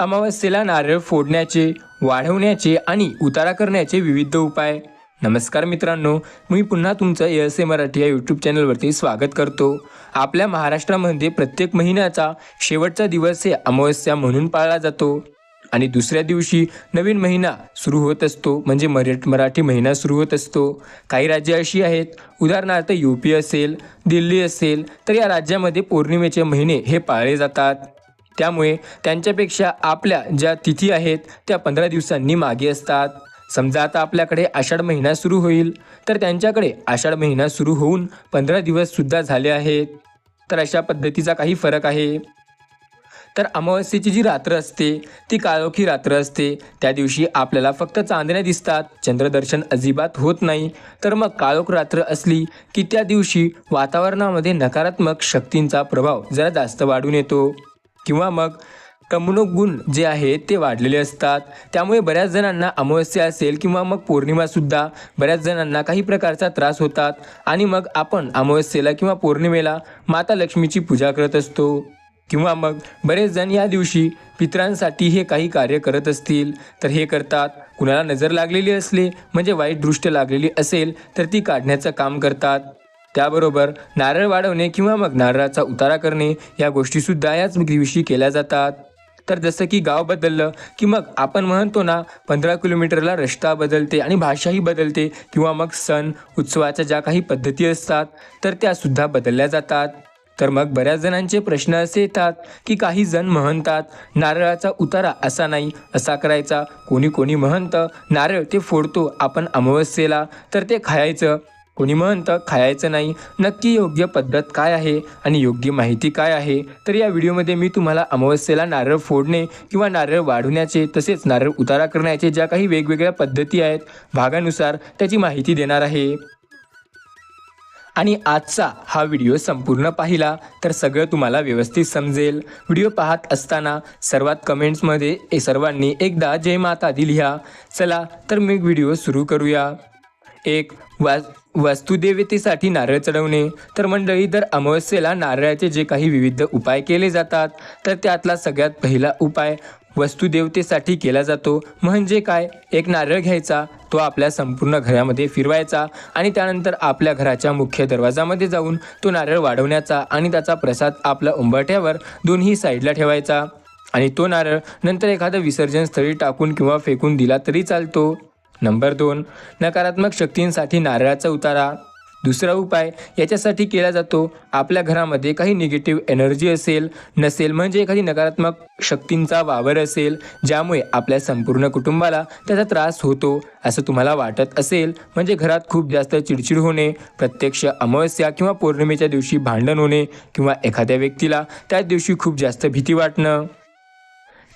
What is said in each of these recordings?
अमावस्येला नारळ फोडण्याचे वाढवण्याचे आणि उतारा करण्याचे विविध उपाय. नमस्कार मित्रांनो मी पुन्हा तुमचं एस ए मराठी या यूट्यूब चॅनलवरती स्वागत करतो. आपल्या महाराष्ट्रामध्ये प्रत्येक महिन्याचा शेवटचा दिवस हे अमावस्या म्हणून पाळला जातो. आणि दुसऱ्या दिवशी नवीन महिना सुरू होत असतो म्हणजे मराठ मराठी महिना सुरू होत असतो. काही राज्य अशी आहेत उदाहरणार्थ यू पी असेल दिल्ली असेल तर या राज्यामध्ये पौर्णिमेचे महिने हे पाळले जातात. त्यामुळे त्यांच्यापेक्षा आपल्या ज्या तिथी आहेत त्या पंधरा दिवसांनी मागे असतात. समजा आता आपल्याकडे आषाढ महिना सुरू होईल तर त्यांच्याकडे आषाढ महिना सुरू होऊन पंधरा दिवससुद्धा झाले आहेत. तर अशा पद्धतीचा काही फरक आहे. तर अमावस्येची जी रात्र असते ती काळोखी रात्र असते. त्या दिवशी आपल्याला फक्त चांदण्या दिसतात. चंद्रदर्शन अजिबात होत नाही. तर मग काळोख रात्र असली की त्या दिवशी वातावरणामध्ये नकारात्मक शक्तींचा प्रभाव जरा जास्त वाढून येतो. किंवा मग टमणूक गुण जे आहेत ते वाढलेले असतात. त्यामुळे बऱ्याच जणांना अमावस्या असेल किंवा मग पौर्णिमासुद्धा बऱ्याच जणांना काही प्रकारचा त्रास होतात. आणि मग आपण अमावस्येला किंवा पौर्णिमेला माता लक्ष्मीची पूजा करत असतो. किंवा मग बरेच जण या दिवशी पितरांसाठी हे काही कार्य करत असतील. तर हे करतात. कुणाला नजर लागलेली असले म्हणजे वाईट दृष्ट लागलेली असेल तर ती काढण्याचं काम करतात. त्याबरोबर नारळ वाढवणे किंवा मग नारळाचा उतारा करणे या गोष्टीसुद्धा याच दिवशी केल्या जातात. तर जसं की गाव बदललं की मग आपण म्हणतो ना पंधरा किलोमीटरला रस्ता बदलते आणि भाषाही बदलते किंवा मग सण उत्सवाच्या ज्या काही पद्धती असतात तर त्यासुद्धा बदलल्या जातात. तर मग बऱ्याच जणांचे प्रश्न असे येतात की काही जण म्हणतात नारळाचा उतारा असा नाही असा करायचा. कोणी कोणी म्हणतं नारळ ते फोडतो आपण अमावस्येला तर ते खायचं. कोणी म्हणतं खायचं नाही. नक्की योग्य पद्धत काय आहे आणि योग्य माहिती काय आहे? तर या व्हिडिओमध्ये मी तुम्हाला अमावस्येला नारळ फोडणे किंवा नारळ वाढवण्याचे तसेच नारळ उतारा करण्याचे ज्या काही वेगवेगळ्या पद्धती आहेत भागानुसार त्याची माहिती देणार आहे. आणि आजचा हा व्हिडिओ संपूर्ण पाहिला तर सगळं तुम्हाला व्यवस्थित समजेल. व्हिडिओ पाहत असताना सर्वात कमेंट्समध्ये ए सर्वांनी एकदा जय माता दी लिहा. चला तर मी व्हिडिओ सुरू करूया. एक वास वास्तुदेवतेसाठी नारळ चढवणे. तर मंडळी दर अमावस्येला नारळाचे जे काही विविध उपाय केले जातात तर त्यातला सगळ्यात पहिला उपाय वस्तुदेवतेसाठी केला जातो. म्हणजे काय? एक नारळ घ्यायचा तो आपल्या संपूर्ण घरामध्ये फिरवायचा आणि त्यानंतर आपल्या घराच्या मुख्य दरवाजामध्ये जाऊन तो नारळ वाढवण्याचा आणि त्याचा प्रसाद आपल्या उंबरठ्यावर दोन्ही साईडला ठेवायचा. आणि तो नारळ नंतर एखादं विसर्जन स्थळी टाकून किंवा फेकून दिला तरी चालतो. नंबर दोन नकारात्मक शक्तींसाठी नारळाचा उतारा. दुसरा उपाय याच्यासाठी केला जातो आपल्या घरामध्ये काही निगेटिव्ह एनर्जी असेल नसेल म्हणजे एखादी नकारात्मक शक्तींचा वावर असेल ज्यामुळे आपल्या संपूर्ण कुटुंबाला त्याचा त्रास होतो असं तुम्हाला वाटत असेल म्हणजे घरात खूप जास्त चिडचिड होणे प्रत्यक्ष अमावस्या किंवा पौर्णिमेच्या दिवशी भांडण होणे किंवा एखाद्या व्यक्तीला त्याच दिवशी खूप जास्त भीती वाटणं.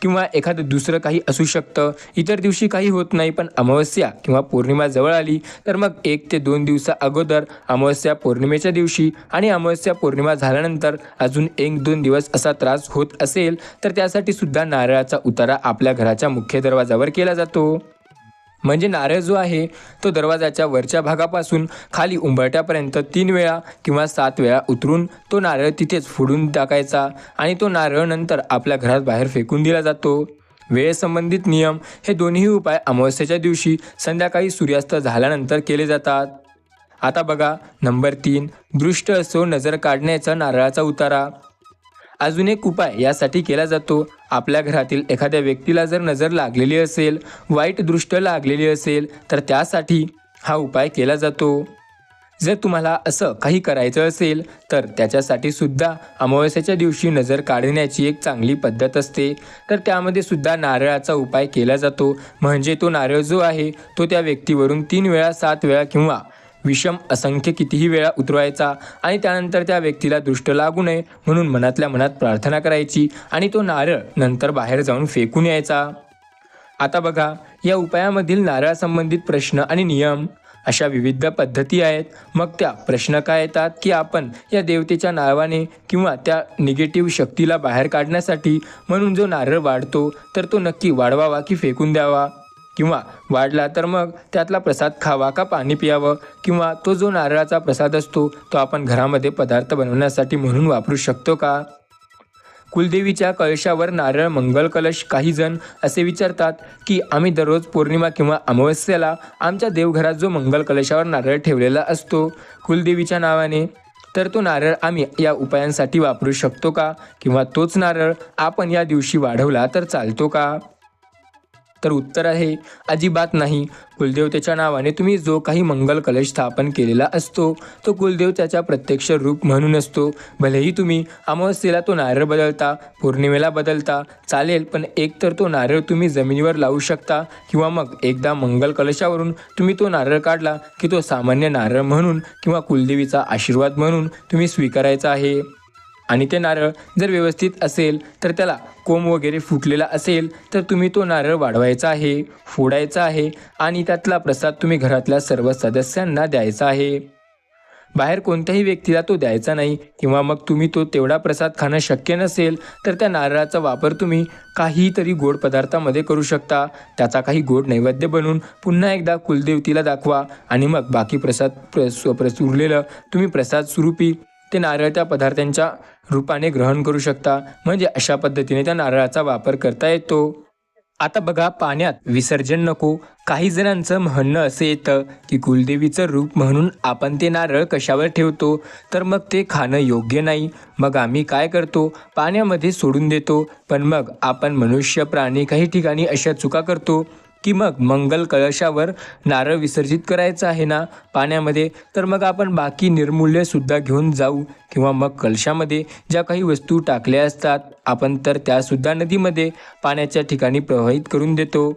किंवा एखादं दुसरं काही असू शकतं. इतर दिवशी काही होत नाही पण अमावस्या किंवा पौर्णिमा जवळ आली तर मग एक ते दोन दिवसा अगोदर अमावस्या पौर्णिमेच्या दिवशी आणि अमावस्या पौर्णिमा झाल्यानंतर अजून एक दोन दिवस असा त्रास होत असेल तर त्यासाठी सुद्धा नारळाचा उतारा आपल्या घराच्या मुख्य दरवाजावर केला जातो. म्हणजे नारळ जो आहे तो दरवाजाच्या वरच्या भागापासून खाली उंबरट्यापर्यंत तीन वेळा किंवा सात वेळा उतरून तो नारळ तिथेच फोडून टाकायचा आणि तो नारळ नंतर आपल्या घरात बाहेर फेकून दिला जातो. वेळेसंबंधित नियम हे दोन्ही उपाय अमावस्येच्या दिवशी संध्याकाळी सूर्यास्त झाल्यानंतर केले जातात. आता बघा नंबर तीन दृष्ट असो नजर काढण्याचा नारळाचा उतारा. अजून एक उपाय यासाठी केला जातो. आपल्या घरातील एखाद्या व्यक्तीला जर नजर लागलेली असेल वाईट दृष्ट लागलेली असेल तर त्यासाठी हा उपाय केला जातो. जर तुम्हाला असं काही करायचं असेल तर त्याच्यासाठी सुद्धा अमावस्याच्या दिवशी नजर काढण्याची एक चांगली पद्धत असते. तर त्यामध्ये सुद्धा नारळाचा उपाय केला जातो. म्हणजे तो नारळ जो आहे तो त्या व्यक्तीवरून तीन वेळा सात वेळा किंवा विषम असंख्य कितीही वेळा उतरवायचा आणि त्यानंतर त्या व्यक्तीला दृष्ट लागू नये म्हणून मनातल्या मनात प्रार्थना करायची आणि तो नारळ नंतर बाहेर जाऊन फेकून यायचा. आता बघा या उपायामधील नारळासंबंधित प्रश्न आणि नियम अशा विविध पद्धती आहेत. मग त्या प्रश्न काय येतात? की आपण या देवतेच्या नावाने किंवा त्या निगेटिव्ह शक्तीला बाहेर काढण्यासाठी म्हणून जो नारळ वाढतो तर तो नक्की वाढवावा की फेकून द्यावा? किंवा वाढला तर मग त्यातला प्रसाद खावा का पाणी प्यावं? किंवा तो जो नारळाचा प्रसाद असतो तो आपण घरामध्ये पदार्थ बनवण्यासाठी म्हणून वापरू शकतो का? कुलदेवीच्या कळशावर नारळ मंगल कलश काही जण असे विचारतात की आम्ही दररोज पौर्णिमा किंवा अमावस्येला आमच्या देवघरात जो मंगल कलशावर नारळ ठेवलेला असतो कुलदेवीच्या नावाने तर तो नारळ आम्ही या उपायांसाठी वापरू शकतो का? किंवा तोच नारळ आपण या दिवशी वाढवला तर चालतो का? तर उत्तर आहे अजिबात नाही. कुलदेवतेच्या नावाने तुम्ही जो काही मंगल कलश स्थापन केलेला असतो तो कुलदेव त्याच्या प्रत्यक्ष रूप म्हणून असतो. भलेही तुम्ही अमावस्येला तो नारळ बदलता पौर्णिमेला बदलता चालेल पण एक तर तो नारळ तुम्ही जमिनीवर लावू शकता किंवा मग एकदा मंगल कलशावरून तुम्ही तो नारळ काढला की तो सामान्य नारळ म्हणून किंवा कुलदेवीचा आशीर्वाद म्हणून तुम्ही स्वीकारायचा आहे. आणि ते नारळ जर व्यवस्थित असेल तर त्याला कोंब वगैरे फुटलेला असेल तर तुम्ही तो नारळ वाढवायचा आहे फोडायचा आहे आणि त्यातला प्रसाद तुम्ही घरातल्या सर्व सदस्यांना द्यायचा आहे. बाहेर कोणत्याही व्यक्तीला तो द्यायचा नाही किंवा मग तुम्ही तो तेवढा प्रसाद खाणं शक्य नसेल तर त्या नारळाचा वापर तुम्ही काहीतरी गोड पदार्थामध्ये करू शकता. त्याचा काही गोड नैवेद्य बनवून पुन्हा एकदा कुलदेवतीला दाखवा आणि मग बाकी प्रसाद प्रस प्रस उरलेलं तुम्ही प्रसाद स्वरूपी ते नारळ त्या पदार्थांच्या रूपाने ग्रहण करू शकता. म्हणजे अशा पद्धतीने त्या नारळाचा वापर करता येतो. आता बघा पाण्यात विसर्जन नको. काही जणांचं म्हणणं असं येतं की कुलदेवीचं रूप म्हणून आपण ते नारळ कशावर ठेवतो? तर मग ते खाणं योग्य नाही. मग आम्ही काय करतो? पाण्यामध्ये सोडून देतो. पण मग आपण मनुष्य प्राणी काही ठिकाणी अशा चुका करतो. की मग मंगल कळशावर नारळ विसर्जित करायचं आहे ना पाण्यामध्ये? तर मग आपण बाकी निर्मूल्यसुद्धा घेऊन जाऊ किंवा मग कलशामध्ये ज्या काही वस्तू टाकल्या असतात आपण तर त्यासुद्धा नदीमध्ये पाण्याच्या ठिकाणी प्रवाहित करून देतो.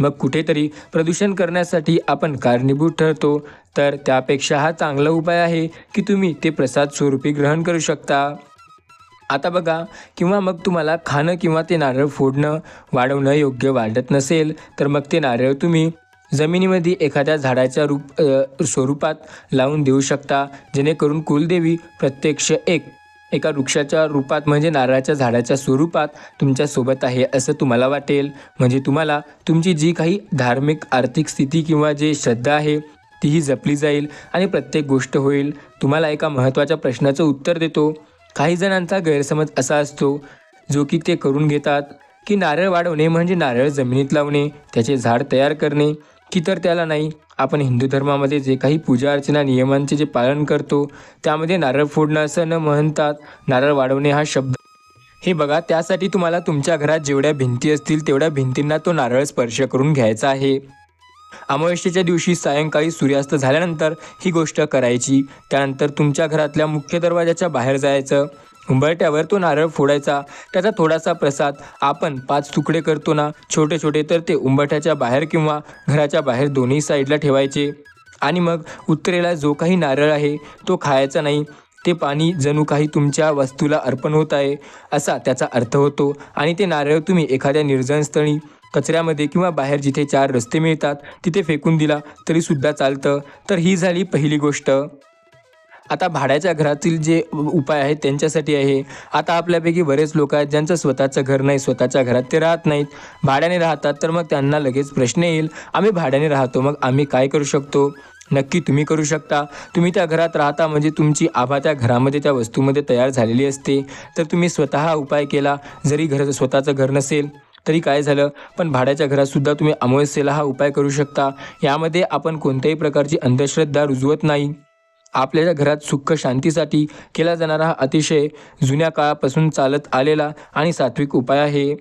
मग कुठेतरी प्रदूषण करण्यासाठी आपण कारणीभूत ठरतो. तर त्यापेक्षा हा चांगला उपाय आहे की तुम्ही ते प्रसाद स्वरूपी ग्रहण करू शकता. आता बघा किंवा मग तुम्हाला खाणं किंवा ते नारळ फोडणं वाढवणं योग्य वाटत नसेल तर मग ते नारळ तुम्ही जमिनीमध्ये एखाद्या झाडाच्या रूप स्वरूपात लावून देऊ शकता. जेणेकरून कुलदेवी प्रत्यक्ष एक एका वृक्षाच्या रूपात म्हणजे नारळाच्या झाडाच्या स्वरूपात तुमच्यासोबत आहे असं तुम्हाला वाटेल. म्हणजे तुम्हाला तुमची जी काही धार्मिक आर्थिक स्थिती किंवा जे श्रद्धा आहे तीही जपली जाईल आणि प्रत्येक गोष्ट होईल. तुम्हाला एका महत्त्वाच्या प्रश्नाचं उत्तर देतो. काही जणांचा गैरसमज असा असतो जो की ते करून घेतात की नारळ वाढवणे म्हणजे नारळ जमिनीत लावणे त्याचे झाड तयार करणे की तर त्याला नाही आपण हिंदू धर्मामध्ये जे काही पूजा अर्चना नियमांचे जे पालन करतो त्यामध्ये नारळ फोडणं असं न म्हणतात नारळ वाढवणे हा शब्द. हे बघा त्यासाठी तुम्हाला तुमच्या घरात जेवढ्या भिंती असतील तेवढ्या भिंतींना तो नारळ स्पर्श करून घ्यायचा आहे. अमावस्येच्या दिवशी सायंकाळी सूर्यास्त झाल्यानंतर ही गोष्ट करायची. त्यानंतर तुमच्या घरातल्या मुख्य दरवाजाच्या बाहेर जायचं. उंबरट्यावर तो नारळ फोडायचा. त्याचा थोडासा प्रसाद आपण पाच तुकडे करतो ना छोटे छोटे तर ते उंबरठ्याच्या बाहेर किंवा घराच्या बाहेर दोन्ही साईडला ठेवायचे. आणि मग उत्तरेला जो काही नारळ आहे तो खायचा नाही. ते पाणी जणू काही तुमच्या वस्तूला अर्पण होत आहे असा त्याचा अर्थ होतो. आणि ते नारळ तुम्ही एखाद्या निर्जनस्थळी कचऱ्यामध्ये किंवा बाहेर जिथे चार रस्ते मिळतात तिथे फेकून दिला तरीसुद्धा चालतं. तर ही झाली पहिली गोष्ट. आता भाड्याच्या घरातील जे उपाय आहेत त्यांच्यासाठी आहे. आता आपल्यापैकी बरेच लोक आहेत ज्यांचं स्वतःचं घर नाही स्वतःच्या घरात ते राहत नाहीत. भाड्याने राहतात तर मग त्यांना लगेच प्रश्न येईल आम्ही भाड्याने राहतो मग आम्ही काय करू शकतो? नक्की तुम्ही करू शकता. तुम्ही त्या घरात राहता म्हणजे तुमची आभा त्या घरामध्ये त्या वस्तूमध्ये तयार झालेली असते. तर तुम्ही स्वतः उपाय केला जरी घर स्वतःचं घर नसेल तरी काय झालं? पण भाड्याच्या घरातसुद्धा तुम्ही अमावस्येला हा उपाय करू शकता. यामध्ये आपण कोणत्याही प्रकारची अंधश्रद्धा रुजवत नाही. आपल्या घरात सुख शांतीसाठी केला जाणारा हा अतिशय जुन्या काळापासून चालत आलेला आणि सात्विक उपाय आहे.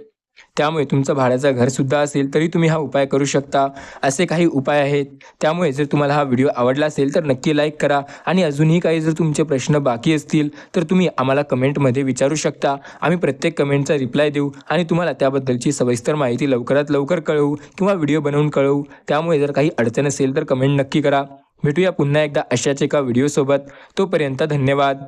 त्यामुळे तुमचं भाड्याचं घरसुद्धा असेल तरी तुम्ही हा उपाय करू शकता. असे काही उपाय आहेत. त्यामुळे जर तुम्हाला हा व्हिडिओ आवडला असेल तर नक्की लाईक करा. आणि अजूनही काही जर तुमचे प्रश्न बाकी असतील तर तुम्ही आम्हाला कमेंटमध्ये विचारू शकता. आम्ही प्रत्येक कमेंटचा रिप्लाय देऊ आणि तुम्हाला त्याबद्दलची सविस्तर माहिती लवकरात लवकर कळवू किंवा व्हिडिओ बनवून कळवू. त्यामुळे जर काही अडचण असेल तर कमेंट नक्की करा. भेटूया पुन्हा एकदा अशाच एका व्हिडिओसोबत तोपर्यंत धन्यवाद.